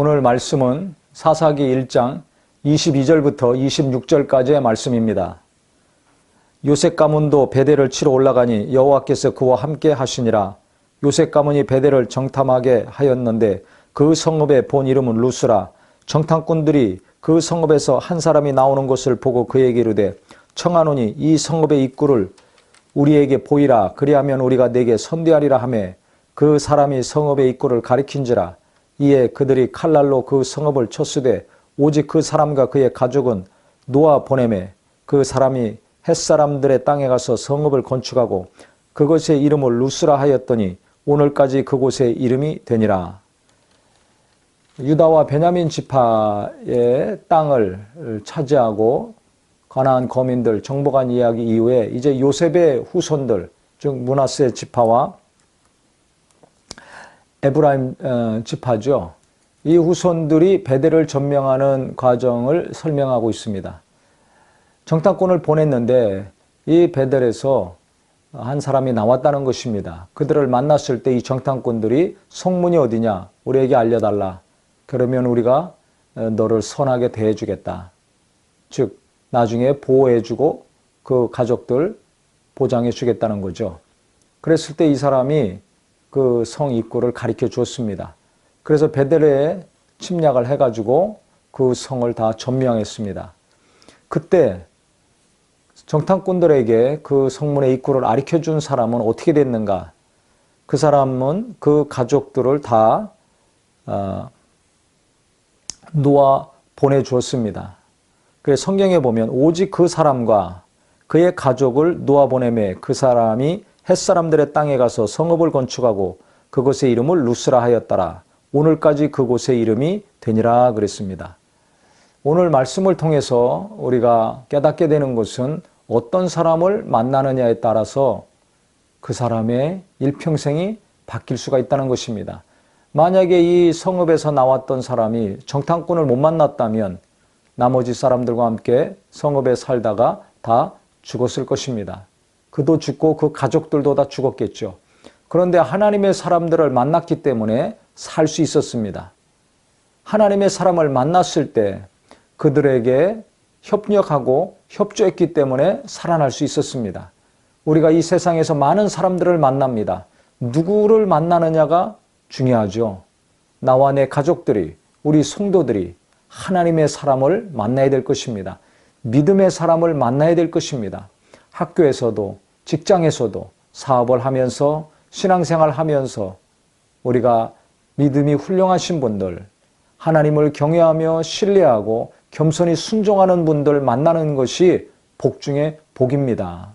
오늘 말씀은 사사기 1장 22절부터 26절까지의 말씀입니다. 요셉 가문도 베델을 치러 올라가니 여호와께서 그와 함께 하시니라. 요셉 가문이 베델을 정탐하게 하였는데 그 성읍의 본 이름은 루스라. 정탐꾼들이 그 성읍에서 한 사람이 나오는 것을 보고 그에게 이르되 청하노니 이 성읍의 입구를 우리에게 보이라 그리하면 우리가 내게 선대하리라 하매 그 사람이 성읍의 입구를 가리킨지라 이에 그들이 칼날로 그 성읍을 쳤으되 오직 그 사람과 그의 가족은 놓아 보내매 그 사람이 햇사람들의 땅에 가서 성읍을 건축하고 그것의 이름을 루스라 하였더니 오늘까지 그곳의 이름이 되니라. 유다와 베냐민 지파의 땅을 차지하고 가나안 거민들 정복한 이야기 이후에 이제 요셉의 후손들 즉 문하세 지파와 에브라임 어, 지파죠. 이 후손들이 베델을 점령하는 과정을 설명하고 있습니다. 정탐꾼을 보냈는데 이 베델에서 한 사람이 나왔다는 것입니다. 그들을 만났을 때 이 정탐꾼들이 성문이 어디냐? 우리에게 알려달라. 그러면 우리가 어, 너를 선하게 대해주겠다. 즉, 나중에 보호해주고 그 가족들 보장해주겠다는 거죠. 그랬을 때 이 사람이 그 성 입구를 가리켜 주었습니다. 그래서 베델에 침략을 해가지고 그 성을 다 점령했습니다. 그때 정탐꾼들에게 그 성문의 입구를 가르쳐 준 사람은 어떻게 됐는가? 그 사람은 그 가족들을 다 어, 놓아 보내주었습니다. 그래서 성경에 보면 오직 그 사람과 그의 가족을 놓아 보내매 그 사람이 햇사람들의 땅에 가서 성읍을 건축하고 그곳의 이름을 루스라 하였더라. 오늘까지 그곳의 이름이 되니라 그랬습니다. 오늘 말씀을 통해서 우리가 깨닫게 되는 것은 어떤 사람을 만나느냐에 따라서 그 사람의 일평생이 바뀔 수가 있다는 것입니다. 만약에 이 성읍에서 나왔던 사람이 정탐꾼을 못 만났다면 나머지 사람들과 함께 성읍에 살다가 다 죽었을 것입니다. 그도 죽고 그 가족들도 다 죽었겠죠. 그런데 하나님의 사람들을 만났기 때문에 살 수 있었습니다. 하나님의 사람을 만났을 때 그들에게 협력하고 협조했기 때문에 살아날 수 있었습니다. 우리가 이 세상에서 많은 사람들을 만납니다. 누구를 만나느냐가 중요하죠. 나와 내 가족들이, 우리 성도들이 하나님의 사람을 만나야 될 것입니다. 믿음의 사람을 만나야 될 것입니다. 학교에서도, 직장에서도, 사업을 하면서, 신앙생활 하면서 우리가 믿음이 훌륭하신 분들, 하나님을 경외하며 신뢰하고 겸손히 순종하는 분들 만나는 것이 복 중의 복입니다.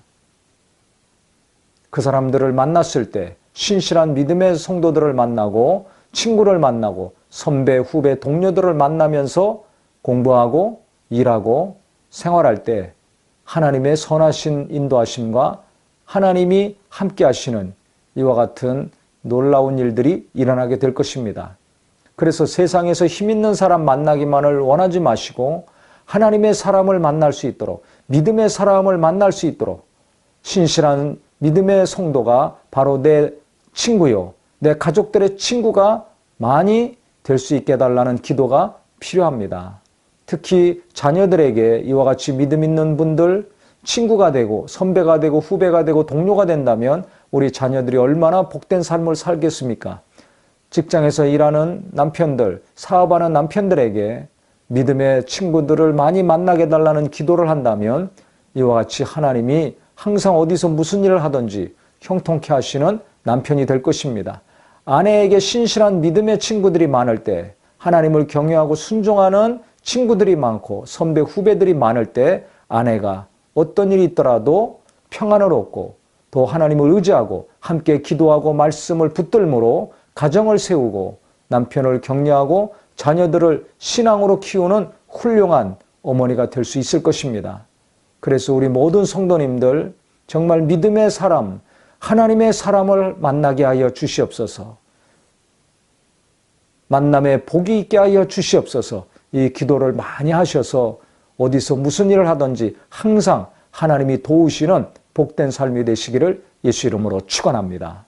그 사람들을 만났을 때 신실한 믿음의 성도들을 만나고 친구를 만나고 선배, 후배, 동료들을 만나면서 공부하고 일하고 생활할 때 하나님의 선하신 인도하심과 하나님이 함께 하시는 이와 같은 놀라운 일들이 일어나게 될 것입니다. 그래서 세상에서 힘 있는 사람 만나기만을 원하지 마시고 하나님의 사람을 만날 수 있도록 믿음의 사람을 만날 수 있도록 신실한 믿음의 성도가 바로 내 친구요, 내 가족들의 친구가 많이 될 수 있게 달라는 기도가 필요합니다. 특히 자녀들에게 이와 같이 믿음 있는 분들 친구가 되고 선배가 되고 후배가 되고 동료가 된다면 우리 자녀들이 얼마나 복된 삶을 살겠습니까? 직장에서 일하는 남편들, 사업하는 남편들에게 믿음의 친구들을 많이 만나게 달라는 기도를 한다면 이와 같이 하나님이 항상 어디서 무슨 일을 하든지 형통케 하시는 남편이 될 것입니다. 아내에게 신실한 믿음의 친구들이 많을 때 하나님을 경외하고 순종하는 친구들이 많고 선배 후배들이 많을 때 아내가 어떤 일이 있더라도 평안을 얻고 또 하나님을 의지하고 함께 기도하고 말씀을 붙들므로 가정을 세우고 남편을 격려하고 자녀들을 신앙으로 키우는 훌륭한 어머니가 될 수 있을 것입니다. 그래서 우리 모든 성도님들 정말 믿음의 사람, 하나님의 사람을 만나게 하여 주시옵소서. 만남에 복이 있게 하여 주시옵소서. 이 기도를 많이 하셔서 어디서 무슨 일을 하든지 항상 하나님이 도우시는 복된 삶이 되시기를 예수 이름으로 축원합니다.